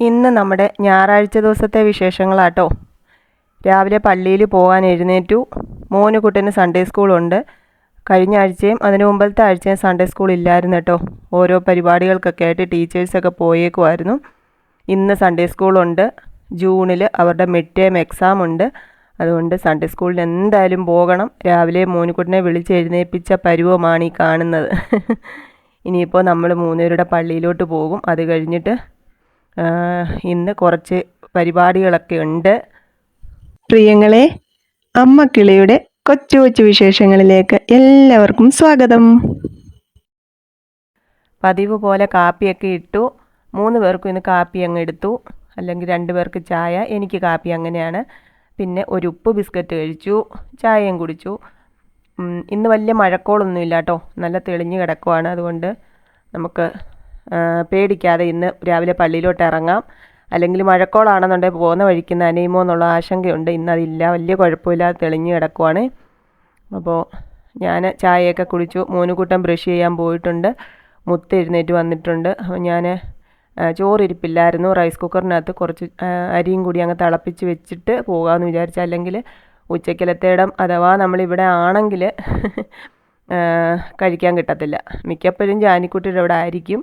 ഇന്ന് നമ്മുടെ ഞായറാഴ്ച ദിവസത്തെ വിശേഷങ്ങളാട്ടോ. രാവിലെ പള്ളിയിൽ പോകാൻ എഴുന്നേറ്റു. മോന് കുട്ടന് സൺഡേ സ്കൂളുണ്ട് കഴിഞ്ഞ ആഴ്ചയും അതിന് മുമ്പത്തെ ആഴ്ചയും സൺഡേ സ്കൂൾ ഇല്ലായിരുന്നു കേട്ടോ. ഓരോ പരിപാടികൾക്കൊക്കെ ആയിട്ട് ടീച്ചേഴ്സൊക്കെ പോയേക്കുമായിരുന്നു ഇന്ന് സൺഡേ സ്കൂളുണ്ട് ജൂണിൽ അവരുടെ മിഡ് ടേം എക്സാം ഉണ്ട്. അതുകൊണ്ട് സൺഡേ സ്കൂളിൽ എന്തായാലും പോകണം. രാവിലെ മോനുകുട്ടിനെ വിളിച്ച് എഴുന്നേൽപ്പിച്ച പരുവമാണ് ഈ കാണുന്നത്. ഇനിയിപ്പോൾ നമ്മൾ മൂന്നുപേരുടെ പള്ളിയിലോട്ട് പോകും. അത് കഴിഞ്ഞിട്ട് ഇന്ന് കുറച്ച് പരിപാടികളൊക്കെ ഉണ്ട്. പ്രിയങ്ങളെ അമ്മ കിളിയുടെ കൊച്ചു കൊച്ചു വിശേഷങ്ങളിലേക്ക് എല്ലാവർക്കും സ്വാഗതം. പതിവ് പോലെ കാപ്പിയൊക്കെ ഇട്ടു. മൂന്ന് പേർക്കും ഇന്ന് കാപ്പി അങ്ങ് എടുത്തു. അല്ലെങ്കിൽ രണ്ട് പേർക്ക് ചായ. എനിക്ക് കാപ്പി അങ്ങനെയാണ്. പിന്നെ ഒരു ഉപ്പ് ബിസ്ക്കറ്റ് കഴിച്ചു. ചായയും കുടിച്ചു. ഇന്ന് വലിയ മഴക്കോളൊന്നുമില്ല കേട്ടോ. നല്ല തെളിഞ്ഞ് കിടക്കുവാണ്. അതുകൊണ്ട് നമുക്ക് പേടിക്കാതെ ഇന്ന് രാവിലെ പള്ളിയിലോട്ട് ഇറങ്ങാം അല്ലെങ്കിൽ മഴക്കോളാണെന്നുണ്ടെങ്കിൽ പോകുന്ന വഴിക്ക് നനയുമോ എന്നുള്ള ആശങ്കയുണ്ട്. ഇന്ന് അതില്ല വലിയ കുഴപ്പമില്ലാതെ തെളിഞ്ഞു കിടക്കുവാണ്. അപ്പോൾ ഞാൻ ചായയൊക്കെ കുടിച്ചു. മോനുകൂട്ടം ബ്രഷ് ചെയ്യാൻ പോയിട്ടുണ്ട്. മുത്ത് എഴുന്നേറ്റ് വന്നിട്ടുണ്ട്. അപ്പോൾ ഞാൻ ചോറിരിപ്പില്ലായിരുന്നു. റൈസ് കുക്കറിനകത്ത് കുറച്ച് അരിയും കൂടി അങ്ങ് തിളപ്പിച്ച് വെച്ചിട്ട് പോകാമെന്ന് വിചാരിച്ചു. അല്ലെങ്കിൽ ഉച്ചക്കലത്തേടം അഥവാ നമ്മളിവിടെ ആണെങ്കിൽ കഴിക്കാൻ കിട്ടത്തില്ല. മിക്കപ്പോഴും ജാനിക്കുട്ടിയുടെ അവിടെ ആയിരിക്കും.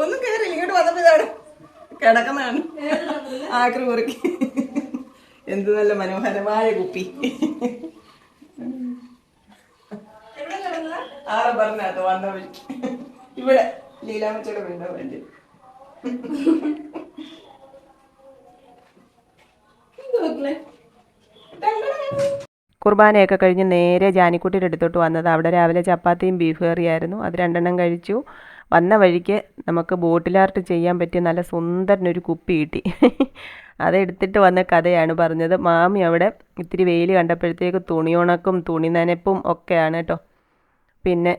ഒന്നും കേറില്ല ഇങ്ങോട്ട് വന്നപ്പോ ഇതാണ് കിടക്കുന്നതാണ്. ആക്രി കുറുക്കി എന്ത് നല്ല മനോഹരമായ കുപ്പി. ആറ് പറഞ്ഞു വന്ന വഴി. ഇവിടെ ലീലാമച്ചയുടെ വീണ്ടോ. വേണ്ടി കുർബാനയൊക്കെ കഴിഞ്ഞ് നേരെ ജാനിക്കുട്ടിയുടെ അടുത്തോട്ട് വന്നത്. അവിടെ രാവിലെ ചപ്പാത്തിയും ബീഫ് കറിയായിരുന്നു. അത് രണ്ടെണ്ണം കഴിച്ചു. വന്ന വഴിക്ക് നമുക്ക് ബോട്ടിലാർട്ട് ചെയ്യാൻ പറ്റിയ നല്ല സുന്ദരനൊരു കുപ്പി കിട്ടി. അതെടുത്തിട്ട് വന്ന കഥയാണ് പറഞ്ഞത്. മാമി അവിടെ ഇത്തിരി വെയിൽ കണ്ടപ്പോഴത്തേക്ക് തുണി ഉണക്കും തുണി നനപ്പും ഒക്കെയാണ് കേട്ടോ. പിന്നെ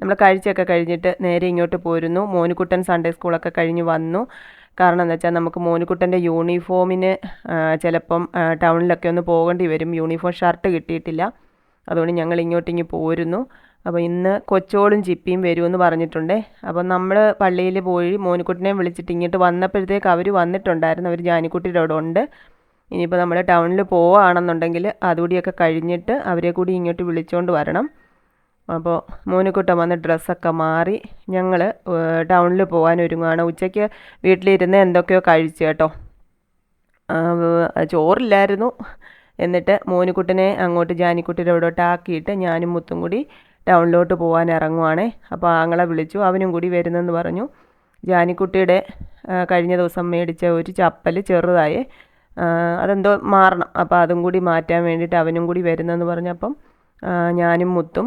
നമ്മൾ കഴിച്ചൊക്കെ കഴിഞ്ഞിട്ട് നേരെ ഇങ്ങോട്ട് പോരുന്നു. മോനുകുട്ടൻ സൺഡേ സ്കൂളൊക്കെ കഴിഞ്ഞ് വന്നു. കാരണം എന്താ വെച്ചാൽ നമുക്ക് മോനുകുട്ടന്റെ യൂണിഫോമിന് ചിലപ്പം ടൗണിലൊക്കെ ഒന്ന് പോകേണ്ടി വരും. യൂണിഫോം ഷർട്ട് കിട്ടിയിട്ടില്ല. അതുകൊണ്ട് ഞങ്ങൾ ഇങ്ങോട്ട് ഇങ്ങോട്ടിങ്ങ് പോരുന്നു. അപ്പോൾ ഇന്ന് കൊച്ചോളും ചിപ്പിയും വരുമെന്ന് പറഞ്ഞിട്ടുണ്ടേ. അപ്പോൾ നമ്മൾ പള്ളിയിൽ പോയി മോനുകുട്ടിനെ വിളിച്ചിട്ട് ഇങ്ങോട്ട് വന്നപ്പോഴത്തേക്ക് അവർ വന്നിട്ടുണ്ടായിരുന്നു. അവർ ജാനിക്കുട്ടിയുടെ അവിടെ ഉണ്ട്. ഇനിയിപ്പോൾ നമ്മൾ ടൗണിൽ പോവുകയാണെന്നുണ്ടെങ്കിൽ അതുകൂടിയൊക്കെ കഴിഞ്ഞിട്ട് അവരെ കൂടി ഇങ്ങോട്ട് വിളിച്ചുകൊണ്ട് വരണം. അപ്പോൾ മോനുക്കുട്ടൻ വന്ന് ഡ്രസ്സൊക്കെ മാറി ഞങ്ങൾ ടൗണിൽ പോകാൻ ഒരുങ്ങുകയാണ് ഉച്ചയ്ക്ക് വീട്ടിലിരുന്ന് എന്തൊക്കെയോ കഴിച്ചു കേട്ടോ. ചോറില്ലായിരുന്നു. എന്നിട്ട് മോനുക്കുട്ടനെ അങ്ങോട്ട് ജാനിക്കുട്ടിയുടെ അവിടോട്ട് ആക്കിയിട്ട് ഞാനും മുത്തും കൂടി ടൗണിലോട്ട് പോകാൻ ഇറങ്ങുവാണേ. അപ്പോൾ ആങ്ങളെ വിളിച്ചു. അവനും കൂടി വരുന്നെന്ന് പറഞ്ഞു. ജാനിക്കുട്ടിയുടെ കഴിഞ്ഞ ദിവസം മേടിച്ച ഒരു ചപ്പൽ ചെറുതായി. അതെന്തോ മാറണം. അപ്പോൾ അതും കൂടി മാറ്റാൻ വേണ്ടിയിട്ട് അവനും കൂടി വരുന്നെന്ന് പറഞ്ഞപ്പം ഞാനും മുത്തും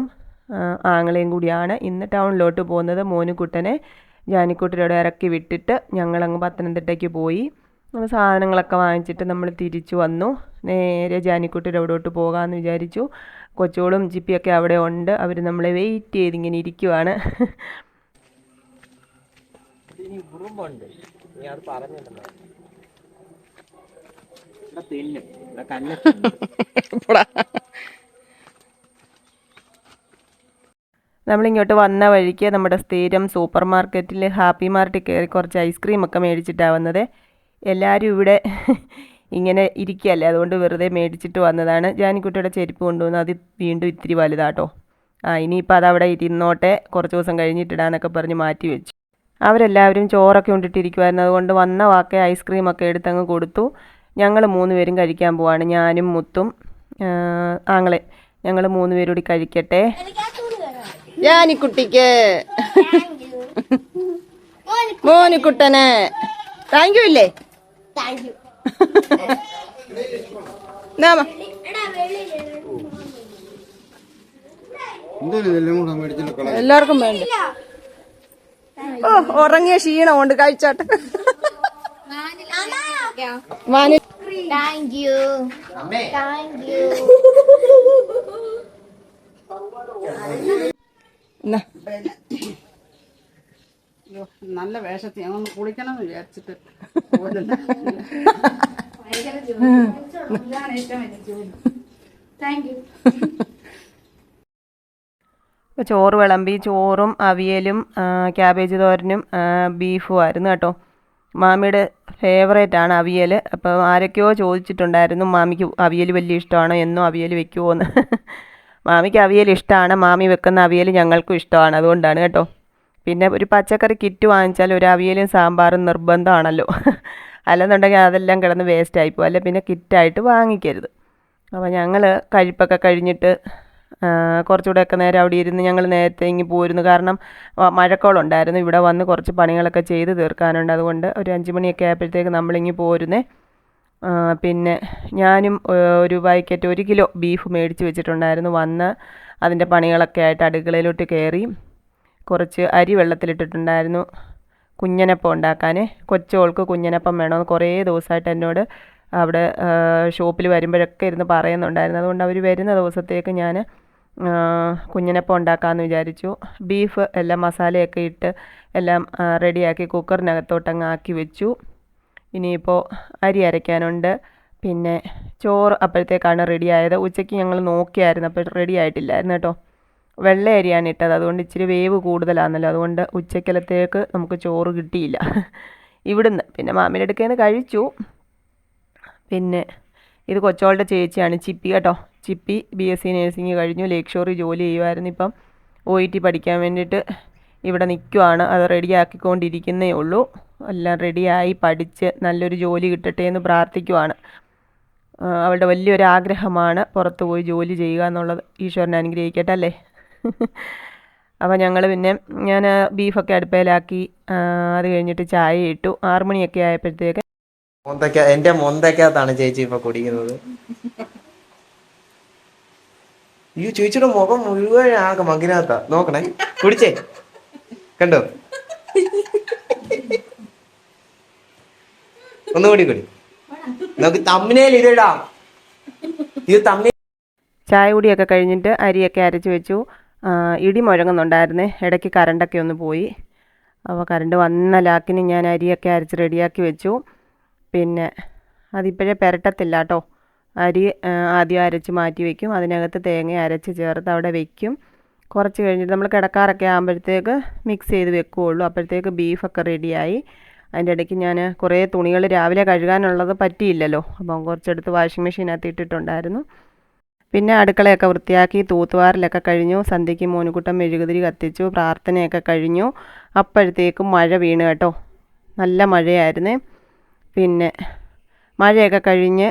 ആങ്ങളെയും കൂടിയാണ് ഇന്ന് ടൗണിലോട്ട് പോകുന്നത്. മോനുകുട്ടനെ ജാനിക്കുട്ടിലൂടെ ഇറക്കി വിട്ടിട്ട് ഞങ്ങളങ്ങ് പത്തനംതിട്ടയ്ക്ക് പോയി. നമ്മൾ സാധനങ്ങളൊക്കെ വാങ്ങിച്ചിട്ട് നമ്മൾ തിരിച്ചു വന്നു. നേരെ ജാനിക്കുട്ടിയുടെ അവിടോട്ട് പോകാമെന്ന് വിചാരിച്ചു. കൊച്ചോളും ജിപ്പിയൊക്കെ അവിടെ ഉണ്ട്. അവർ നമ്മളെ വെയിറ്റ് ചെയ്തിങ്ങനെ ഇരിക്കുവാണ്. നമ്മളിങ്ങോട്ട് വന്ന വഴിക്ക് നമ്മുടെ സ്ഥിരം സൂപ്പർ മാർക്കറ്റിൽ ഹാപ്പി മാർട്ടിൽ കയറി കുറച്ച് ഐസ്ക്രീം ഒക്കെ മേടിച്ചിട്ടാണ് വന്നത്. എല്ലാവരും ഇവിടെ ഇങ്ങനെ ഇരിക്കുകയല്ലേ? അതുകൊണ്ട് വെറുതെ മേടിച്ചിട്ട് വന്നതാണ്. ജാനിക്കുട്ടിയുടെ ചെരുപ്പ് കൊണ്ടുവന്ന് അത് വീണ്ടും ഇത്തിരി വലുതാട്ടോ. ആ ഇനിയിപ്പോൾ അതവിടെ ഇരുന്നോട്ടെ. കുറച്ച് ദിവസം കഴിഞ്ഞിട്ടിടാന്നൊക്കെ പറഞ്ഞ് മാറ്റി വെച്ചു. അവരെല്ലാവരും ചോറൊക്കെ ഉണ്ടിട്ടിരിക്കുമായിരുന്നു അതുകൊണ്ട് വന്ന വാക്കെ ഐസ്ക്രീമൊക്കെ എടുത്തങ്ങ് കൊടുത്തു. ഞങ്ങൾ മൂന്ന് പേരും കഴിക്കാൻ പോവാണ്. ഞാനും മുത്തും ആങ്ങളെ ഞങ്ങൾ മൂന്ന് പേരും കൂടി കഴിക്കട്ടെ ജാനിക്കുട്ടിക്ക് മോനിക്കുട്ടന്. താങ്ക് യു ഇല്ലേ? എല്ലാവർക്കും വേണ്ട? ഓ ഉറങ്ങിയ ക്ഷീണം കൊണ്ട് കഴിച്ചോട്ടെ. Wani Thank you. Thank you. നല്ല വേഷത്തിൽ ഞങ്ങൾ കുളിക്കണം എന്ന് വിചാരിച്ചിട്ട് ഇപ്പോൾ ചോറ് വിളമ്പി ചോറും അവിയലും ക്യാബേജ് തോരനും ബീഫും ആയിരുന്നു കേട്ടോ. മാമിയുടെ ഫേവറേറ്റ് ആണ് അവിയൽ അപ്പോൾ ആരൊക്കെയോ ചോദിച്ചിട്ടുണ്ടായിരുന്നു മാമിക്ക് അവിയൽ വലിയ ഇഷ്ടമാണോ? എന്നും അവിയൽ വെക്കുമോ എന്ന് മാമിക്ക് അവിയൽ ഇഷ്ടമാണ് മാമി വെക്കുന്ന അവിയൽ ഞങ്ങൾക്കും ഇഷ്ടമാണ്. അതുകൊണ്ടാണ് കേട്ടോ. പിന്നെ ഒരു പച്ചക്കറി കിറ്റ് വാങ്ങിച്ചാൽ ഒരു അവിയലും സാമ്പാറും നിർബന്ധമാണല്ലോ. അല്ലെന്നുണ്ടെങ്കിൽ അതെല്ലാം കിടന്ന് വേസ്റ്റ് പോകും അല്ലെ പിന്നെ കിറ്റായിട്ട് വാങ്ങിക്കരുത്. അപ്പോൾ ഞങ്ങൾ കഴിപ്പൊക്കെ കഴിഞ്ഞിട്ട് കുറച്ചുകൂടെയൊക്കെ നേരം അവിടെ ഇരുന്ന് ഞങ്ങൾ നേരത്തെ ഇങ്ങി പോയിരുന്നു കാരണം മഴക്കോളുണ്ടായിരുന്നു. ഇവിടെ വന്ന് കുറച്ച് പണികളൊക്കെ ചെയ്ത് തീർക്കാനുണ്ട്. അതുകൊണ്ട് ഒരു അഞ്ച് മണിയൊക്കെ ആയപ്പോഴത്തേക്ക് നമ്മളിങ്ങി പോരുന്നേ. പിന്നെ ഞാനും ഒരു പാക്കറ്റ് ഒരു കിലോ ബീഫ് മേടിച്ച് വെച്ചിട്ടുണ്ടായിരുന്നു. വന്ന് അതിന്റെ പണികളൊക്കെ ആയിട്ട് അടുക്കളയിലോട്ട് കയറി കുറച്ച് അരി വെള്ളത്തിലിട്ടിട്ടുണ്ടായിരുന്നു. കുഞ്ഞനപ്പം ഉണ്ടാക്കാൻ കൊച്ചോൾക്ക് കുഞ്ഞനപ്പം വേണമെന്ന് കുറേ ദിവസമായിട്ട് എന്നോട് അവിടെ ഷോപ്പിൽ വരുമ്പോഴൊക്കെ ഇരുന്ന് പറയുന്നുണ്ടായിരുന്നു. അതുകൊണ്ട് അവർ വരുന്ന ദിവസത്തേക്ക് ഞാൻ കുഞ്ഞനപ്പം ഉണ്ടാക്കാമെന്ന് വിചാരിച്ചു. ബീഫ് എല്ലാം മസാലയൊക്കെ ഇട്ട് എല്ലാം റെഡിയാക്കി കുക്കറിനകത്തോട്ടങ്ങ് ആക്കി വെച്ചു. ഇനിയിപ്പോൾ അരി അരയ്ക്കാനുണ്ട്. പിന്നെ ചോറ് അപ്പോഴത്തേക്കാണ് റെഡിയായത് ഉച്ചയ്ക്ക് ഞങ്ങൾ നോക്കിയായിരുന്നു അപ്പോൾ റെഡി ആയിട്ടില്ലായിരുന്നു കേട്ടോ. വെള്ള അരിയാണ് ഇട്ടത്. അതുകൊണ്ട് ഇച്ചിരി വേവ് കൂടുതലാണല്ലോ. അതുകൊണ്ട് ഉച്ചക്കലത്തേക്ക് നമുക്ക് ചോറ് കിട്ടിയില്ല. ഇവിടുന്ന് പിന്നെ മാമിന്റെ അടുക്കേന്ന് കഴിച്ചു. പിന്നെ ഇത് കൊച്ചോളുടെ ചേച്ചിയാണ് ചിപ്പി കേട്ടോ. Chippi B S C nursing കഴിഞ്ഞു. ലേക്ക് ഷോറി ജോലി ചെയ്യുമായിരുന്നു ഇപ്പം. ഒ ഇ ടി പഠിക്കാൻ വേണ്ടിയിട്ട് ഇവിടെ നിൽക്കുവാണ് അത് റെഡിയാക്കിക്കൊണ്ടിരിക്കുന്നേ ഉള്ളൂ. എല്ലാം റെഡിയായി പഠിച്ച് നല്ലൊരു ജോലി കിട്ടട്ടെ എന്ന് പ്രാർത്ഥിക്കുവാണ്. അവളുടെ വലിയൊരു ആഗ്രഹമാണ് പുറത്ത് പോയി ജോലി ചെയ്യുക എന്നുള്ളത്. ഈശ്വരനെ അനുഗ്രഹിക്കട്ടെ അല്ലേ? അപ്പോൾ ഞങ്ങൾ പിന്നെ ഞാൻ ബീഫൊക്കെ അടുപ്പയിലാക്കി അത് കഴിഞ്ഞിട്ട് ചായ ഇട്ടു. ആറുമണിയൊക്കെ ആയപ്പോഴത്തേക്ക് എന്റെ മൊന്തക്കകത്താണ് ചേച്ചി ഇപ്പൊ കുടിക്കുന്നത്. അയ്യോ ചേച്ചിയുടെ മുഖം മുഴുവൻ ആകെ മകിനകത്താ നോക്കണേ. കുടിച്ചേ. കണ്ടോ? ഒന്നുകൂടി കൂടി നമുക്ക് തമ്മിനേൽ ഇത് തമ്മി ചായ കുടിയൊക്കെ കഴിഞ്ഞിട്ട് അരിയൊക്കെ അരച്ച് വെച്ചു. ഇടി മുഴങ്ങുന്നുണ്ടായിരുന്നേ. ഇടയ്ക്ക് കറണ്ടൊക്കെ ഒന്ന് പോയി. അപ്പോൾ കറണ്ട് വന്ന ലാക്കിന് ഞാൻ അരിയൊക്കെ അരച്ച് റെഡിയാക്കി വെച്ചു. പിന്നെ അതിപ്പോഴേ പെരട്ടത്തില്ല കേട്ടോ അരി ആദ്യം അരച്ച് മാറ്റി വയ്ക്കും അതിനകത്ത് തേങ്ങ അരച്ച് ചേർത്ത് അവിടെ വെക്കും. കുറച്ച് കഴിഞ്ഞിട്ട് നമ്മൾ കിടക്കാറൊക്കെ ആകുമ്പോഴത്തേക്ക് മിക്സ് ചെയ്ത് വെക്കുകയുള്ളൂ അപ്പോഴത്തേക്ക് ബീഫൊക്കെ റെഡിയായി അതിന്റെ ഇടയ്ക്ക് ഞാൻ കുറേ തുണികൾ രാവിലെ കഴുകാനുള്ളത് പറ്റിയില്ലല്ലോ. അപ്പം കുറച്ചെടുത്ത് വാഷിംഗ് മെഷീനകത്ത് ഇട്ടിട്ടുണ്ടായിരുന്നു. പിന്നെ അടുക്കളയൊക്കെ വൃത്തിയാക്കി തൂത്തുവാറിലൊക്കെ കഴിഞ്ഞു. സന്ധ്യയ്ക്ക് മോനുകുട്ടം മെഴുകുതിരി കത്തിച്ചു പ്രാർത്ഥനയൊക്കെ കഴിഞ്ഞു. അപ്പോഴത്തേക്കും മഴ വീണ് കേട്ടോ. നല്ല മഴയായിരുന്നു. പിന്നെ മഴയൊക്കെ കഴിഞ്ഞ്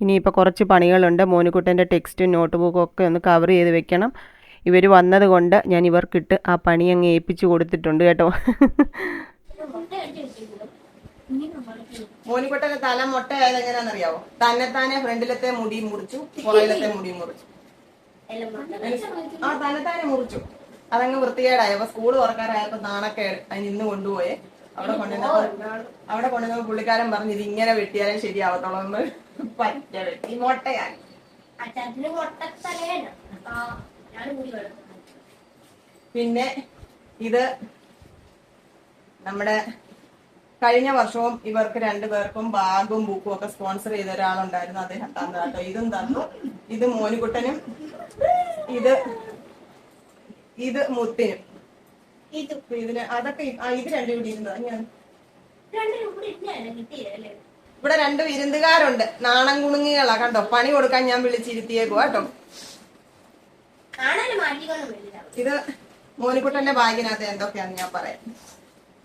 ഇനിയിപ്പോൾ കുറച്ച് പണികളുണ്ട്. മോനുകുട്ടന്റെ ടെക്സ്റ്റും നോട്ട് ബുക്കും ഒക്കെ ഒന്ന് കവർ ചെയ്ത് വെക്കണം. ഇവർ വന്നതുകൊണ്ട് ഞാൻ ഇവർക്കിട്ട് ആ പണി അങ്ങ് ഏൽപ്പിച്ചു കൊടുത്തിട്ടുണ്ട് കേട്ടോ. മോനിക്കുട്ടന്റെ തല മുട്ടയായത് എങ്ങനെയാണെന്നറിയാവോ? തന്നെത്താനെ ഫ്രണ്ടിലത്തെ മുടി മുറിച്ചു പുറകിലത്തെ മുടി മുറിച്ചു. ആ തന്നെത്താനെ മുറിച്ചു. അതങ്ങ് വൃത്തികേടായി. അപ്പൊ സ്കൂൾ തുറക്കാറായപ്പോ നാണക്കേട്. അതിന് ഇന്ന് കൊണ്ടുപോയേ. അവിടെ കൊണ്ടുവന്നപ്പോ അവിടെ കൊണ്ടുവന്നപ്പോ പുള്ളിക്കാരൻ പറഞ്ഞു ഇത് ഇങ്ങനെ വെട്ടിയാലേ ശരിയാവത്തുള്ളൂ എന്ന് പറ്റ വെട്ടി. മുട്ടയായി. കൂടി പിന്നെ ഇത് നമ്മുടെ കഴിഞ്ഞ വർഷവും ഇവർക്ക് രണ്ടുപേർക്കും ബാഗും ബുക്കും ഒക്കെ സ്പോൺസർ ചെയ്ത ഒരാളുണ്ടായിരുന്നു അദ്ദേഹം തന്നു കേട്ടോ. ഇതും തന്നു. ഇത് മോനുകുട്ടനും ഇത് ഇത് മുത്തിനും. ഇതിന് അതൊക്കെ ഇത് രണ്ടും കൂടി ഇരുന്നത്. ഞാൻ ഇവിടെ രണ്ട് വിരുന്നുകാരുണ്ട്. നാണം കുണുങ്ങികളാ. കണ്ടോ? പണി കൊടുക്കാൻ ഞാൻ വിളിച്ചിരുത്തിയേക്കു കേട്ടോ. ഇത് മോനിക്കുട്ടന്റെ ബാഗിനകത്ത് എന്തൊക്കെയാന്ന് ഞാൻ പറയാം.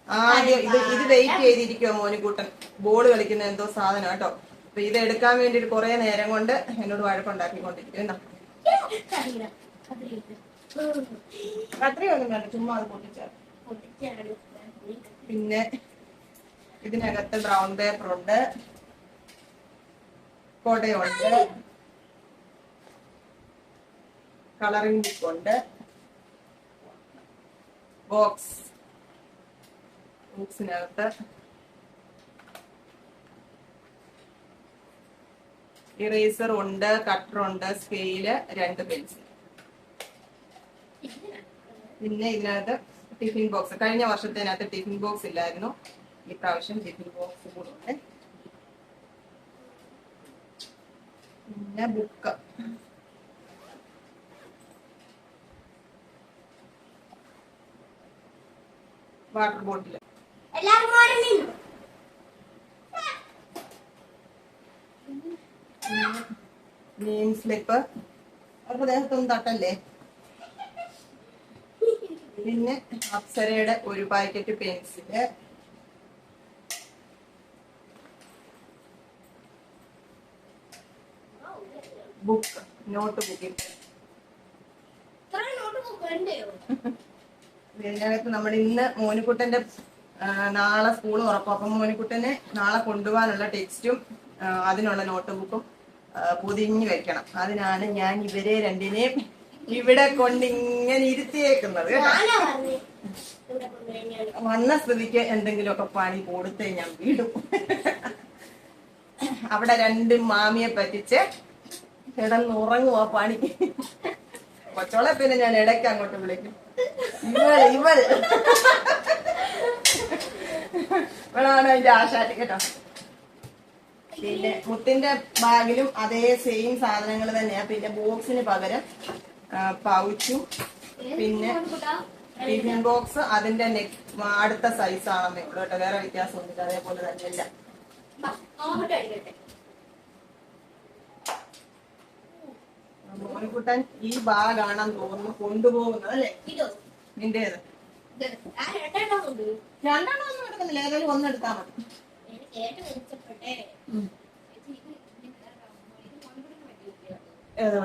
ആദ്യം ഇത് ഇത് വെയിറ്റ് ചെയ്തിരിക്കുവോ മോനിക്കൂട്ടൻ ബോൾ കളിക്കുന്ന എന്തോ സാധനം കേട്ടോ. അപ്പൊ ഇത് എടുക്കാൻ വേണ്ടിട്ട് കുറെ നേരം കൊണ്ട് എന്നോട് വഴക്കുണ്ടാക്കിക്കൊണ്ടിരിക്കും എന്നാ അത്രയൊന്നും വേണ്ട ചുമ്മാ അത് പൊട്ടിച്ചാൽ പൊട്ടിച്ചാണ് പിന്നെ ഇതിനകത്ത് ബ്രൗൺ പേപ്പർ ഉണ്ട്. കൊടയുണ്ട് കളറിംഗ് ബുക്ക് ഉണ്ട്. ബോക്സ് ബോക്സിനകത്ത്. ഇറേസർ ഉണ്ട് കട്ടർ ഉണ്ട് സ്കെയിൽ രണ്ട് പെൻസിൽ പിന്നെ ഇതിനകത്ത് ടിഫിൻ ബോക്സ്. കഴിഞ്ഞ വർഷത്തിനകത്ത് ടിഫിൻ ബോക്സ് ഇല്ലായിരുന്നു. ഈ പ്രാവശ്യം ടിഫിൻ ബോക്സ് കൂടെ ഉണ്ട്. പിന്നെ ബുക്ക്. വാട്ടർ ബോട്ടിൽ എല്ലാരും മാറി നിന്നു. നെയിം സ്ലിപ്പ് അവരുടെ ദേഹത്തൊന്നും തട്ടല്ലേ? പിന്നെ അപ്സരയുടെ ഒരു packet pencil book notebook ഇതിനകത്ത് നമ്മൾ ഇന്ന് മോനിക്കുട്ടന്റെ ആ, നാളെ സ്കൂൾ ഉറപ്പും. അപ്പം മോനിക്കുട്ടനെ നാളെ കൊണ്ടുപോകാനുള്ള ടെക്സ്റ്റും അതിനുള്ള നോട്ട് ബുക്കും പൊതിഞ്ഞ് വെക്കണം. അതിനാണ് ഞാൻ ഇവരെ രണ്ടിനെയും ഇവിടെ കൊണ്ട് ഇങ്ങനെ ഇരുത്തിയേക്കുന്നത് വന്ന സ്ഥിതിക്ക് എന്തെങ്കിലുമൊക്കെ പണി കൊടുത്തേ ഞാൻ വീടും. അവിടെ രണ്ട് മാമിയെ പറ്റിച്ച് കിടന്നുറങ്ങുവാ പണി. കൊച്ചോളെ പിന്നെ ഞാൻ ഇടയ്ക്ക് അങ്ങോട്ട് വിളിക്കും. ഇവൾ ഇവൾ ഇവളാണ് അതിന്റെ ആശാട്ടി കേട്ടോ. പിന്നെ മുത്തിന്റെ ബാഗിലും അതേ സെയിം സാധനങ്ങൾ തന്നെയാ. പിന്നെ ബോക്സിന് പകരം പൗച്ചും പിന്നെ ടിഫിൻ ബോക്സ് അതിന്റെ നെക്ക് അടുത്ത സൈസ് ആണെന്നേ ഉള്ളൂ കേട്ടോ. വേറെ വ്യത്യാസം വ്യത്യാസമൊന്നുമില്ല. അതേപോലെ തന്നെയല്ല. അടിക്കട്ടെ ഈ ബാഗാണെന്ന് തോന്നുന്നു കൊണ്ടുപോകുന്നത് അല്ലേ? നിന്റേത്. രണ്ടെണ്ണം ഒന്നും എടുക്കുന്നില്ല. ഏതായാലും ഒന്ന് എടുത്താൽ മതി. ഏതാ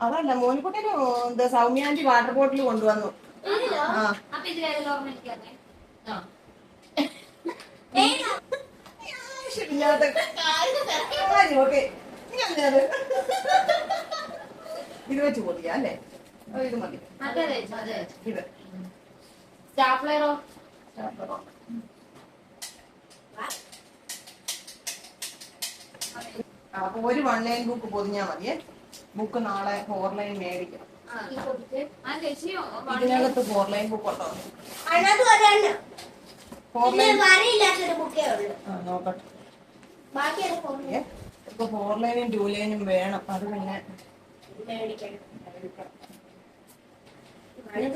അതല്ല മോനിക്കുട്ടന് എന്താ സൗമ്യാന്റി വാട്ടർ ബോട്ടിൽ കൊണ്ടുവന്നു. കാര്യം. ഓക്കെ. ഇത് വെച്ച് പൊതിയാ അല്ലേ? ഇത് മതി. ഇത്. സ്റ്റാപ്ലറോ ആ, അപ്പൊ ഒരു വൺ ലൈൻ ബുക്ക് പൊതിഞ്ഞാ മതിയേ ബുക്ക് നാളെ ഫോർ ലൈൻ മേടിക്കണം ഇതിനകത്ത് ഫോർ ലൈൻ ബുക്ക് ഉണ്ടോ ഫോർ ലൈൻ നോക്കട്ടെ. ഇപ്പൊ ഫോർ ലൈനും ടു ലൈനും വേണം അത് പിന്നെ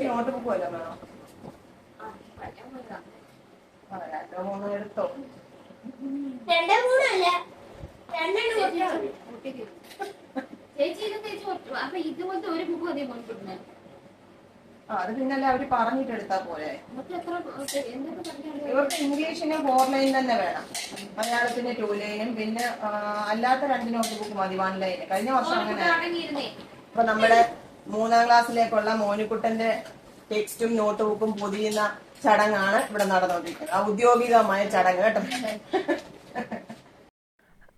നോട്ട് ബുക്ക് മൂന്നോ എടുത്തോ രണ്ടേ മൂന്നല്ല രണ്ടെണ്ണം. ചേച്ചി ഇത്. അപ്പൊ ഇതുപോലത്തെ ഒരു ബുക്ക് അതേ പോലെ അത് പിന്നല്ല അവർ പറഞ്ഞിട്ട് പോലെ ഇവർക്ക് ഇംഗ്ലീഷിന് ഫോർ ലൈൻ തന്നെ വേണം. മലയാളത്തിന് ടു ലൈനും പിന്നെ അല്ലാത്ത രണ്ട് നോട്ട് ബുക്ക് മതി വൺ ലൈന് കഴിഞ്ഞ വർഷം അങ്ങനെ. അപ്പൊ നമ്മുടെ മൂന്നാം ക്ലാസ്സിലേക്കുള്ള മോനിക്കുട്ടന്റെ ടെക്സ്റ്റും നോട്ട് ബുക്കും പൊതിയുന്ന ചടങ്ങാണ് ഇവിടെ നടന്നുകൊണ്ടിരിക്കുന്നത് ഔദ്യോഗികമായ ചടങ്ങ് കേട്ടോ.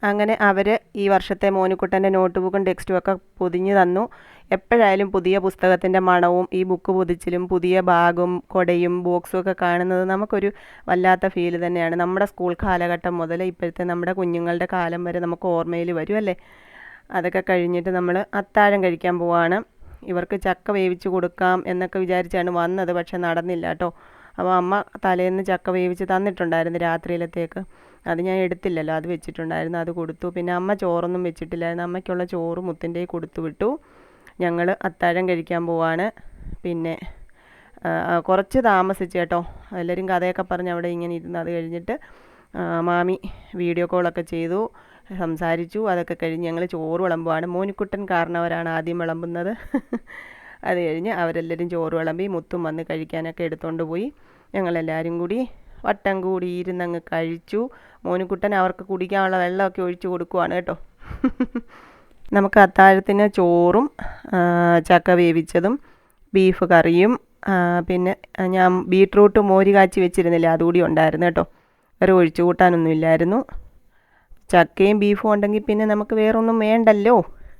അങ്ങനെ അവർ ഈ വർഷത്തെ മോനുക്കുട്ടന്റെ നോട്ട് ബുക്കും ടെക്സ്റ്റും ഒക്കെ പൊതിഞ്ഞു തന്നു. എപ്പോഴായാലും പുതിയ പുസ്തകത്തിന്റെ മണവും ഈ ബുക്ക് പൊതിച്ചിലും പുതിയ ബാഗും കൊടയും ബോക്സും ഒക്കെ കാണുന്നത് നമുക്കൊരു വല്ലാത്ത ഫീൽ തന്നെയാണ്. നമ്മുടെ സ്കൂൾ കാലഘട്ടം മുതൽ ഇപ്പോഴത്തെ നമ്മുടെ കുഞ്ഞുങ്ങളുടെ കാലം വരെ നമുക്ക് ഓർമ്മയിൽ വരും അല്ലേ? അതൊക്കെ കഴിഞ്ഞിട്ട് നമ്മൾ അത്താഴം കഴിക്കാൻ പോവാണ്. ഇവർക്ക് ചക്ക വേവിച്ച് കൊടുക്കാം എന്നൊക്കെ വിചാരിച്ചാണ് വന്നത് പക്ഷെ നടന്നില്ല കേട്ടോ. അപ്പോൾ അമ്മ തലേന്ന് ചക്ക വേവിച്ച് തന്നിട്ടുണ്ടായിരുന്നു രാത്രിയിലത്തേക്ക്. അത് ഞാൻ എടുത്തില്ലല്ലോ അത് വെച്ചിട്ടുണ്ടായിരുന്നു അത് കൊടുത്തു. പിന്നെ അമ്മ ചോറൊന്നും വെച്ചിട്ടില്ലായിരുന്നു. അമ്മയ്ക്കുള്ള ചോറ് മുത്തിന്റെ കൊടുത്തു വിട്ടു. ഞങ്ങൾ അത്താഴം കഴിക്കാൻ പോവാണ്. പിന്നെ കുറച്ച് താമസിച്ചു കേട്ടോ. എല്ലാവരും കഥയൊക്കെ പറഞ്ഞ് അവിടെ ഇങ്ങനെ ഇരുന്ന് അത് കഴിഞ്ഞിട്ട് മാമി വീഡിയോ കോളൊക്കെ ചെയ്തു സംസാരിച്ചു. അതൊക്കെ കഴിഞ്ഞ് ഞങ്ങൾ ചോറ് വിളമ്പുവാണ്. മോനിക്കുട്ടൻ കാരണവരാണ് ആദ്യം വിളമ്പുന്നത്. അത് കഴിഞ്ഞ് അവരെല്ലാവരും ചോറ് വിളമ്പി മുത്തും വന്ന് കഴിക്കാനൊക്കെ എടുത്തുകൊണ്ട് പോയി. ഞങ്ങളെല്ലാവരും കൂടി വട്ടം കൂടി ഇരുന്നങ്ങ് കഴിച്ചു. മോനുക്കുട്ടൻ അവർക്ക് കുടിക്കാനുള്ള വെള്ളമൊക്കെ ഒഴിച്ചു കൊടുക്കുവാണ് കേട്ടോ. നമുക്ക് അത്താഴത്തിന് ചോറും ചക്ക വേവിച്ചതും ബീഫ് കറിയും പിന്നെ ഞാൻ ബീട്രൂട്ട് മോര് കാച്ചി വെച്ചിരുന്നില്ല അതുകൂടി ഉണ്ടായിരുന്നു കേട്ടോ. വേറെ ഒഴിച്ചു കൂട്ടാനൊന്നും ഇല്ലായിരുന്നു. ചക്കയും ബീഫും ഉണ്ടെങ്കിൽ പിന്നെ നമുക്ക് വേറൊന്നും വേണ്ടല്ലോ.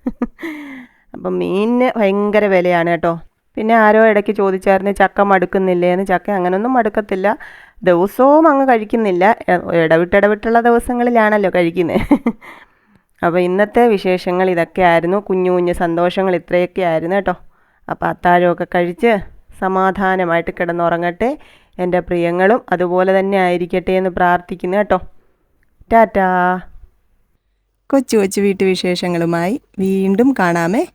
അപ്പം മീനിന് ഭയങ്കര വിലയാണ് കേട്ടോ. പിന്നെ ആരോ ഇടയ്ക്ക് ചോദിച്ചായിരുന്നു ചക്ക മടുക്കുന്നില്ലേന്ന്? ചക്ക അങ്ങനൊന്നും മടുക്കത്തില്ല. ദിവസവും അങ്ങ് കഴിക്കുന്നില്ല. ഇടവിട്ട് ഇടവിട്ടുള്ള ദിവസങ്ങളിലാണല്ലോ കഴിക്കുന്നത് അപ്പോൾ ഇന്നത്തെ വിശേഷങ്ങൾ ഇതൊക്കെ ആയിരുന്നു കുഞ്ഞു കുഞ്ഞു സന്തോഷങ്ങൾ ഇത്രയൊക്കെ ആയിരുന്നു കേട്ടോ. അപ്പോൾ അത്താഴമൊക്കെ കഴിച്ച് സമാധാനമായിട്ട് കിടന്നുറങ്ങട്ടെ. എന്റെ പ്രിയങ്ങളും അതുപോലെ തന്നെ ആയിരിക്കട്ടെ എന്ന് പ്രാർത്ഥിക്കുന്നു കേട്ടോ. ടാറ്റാ. കൊച്ചു കൊച്ചു വീട്ടുവിശേഷങ്ങളുമായി വീണ്ടും കാണാമേ.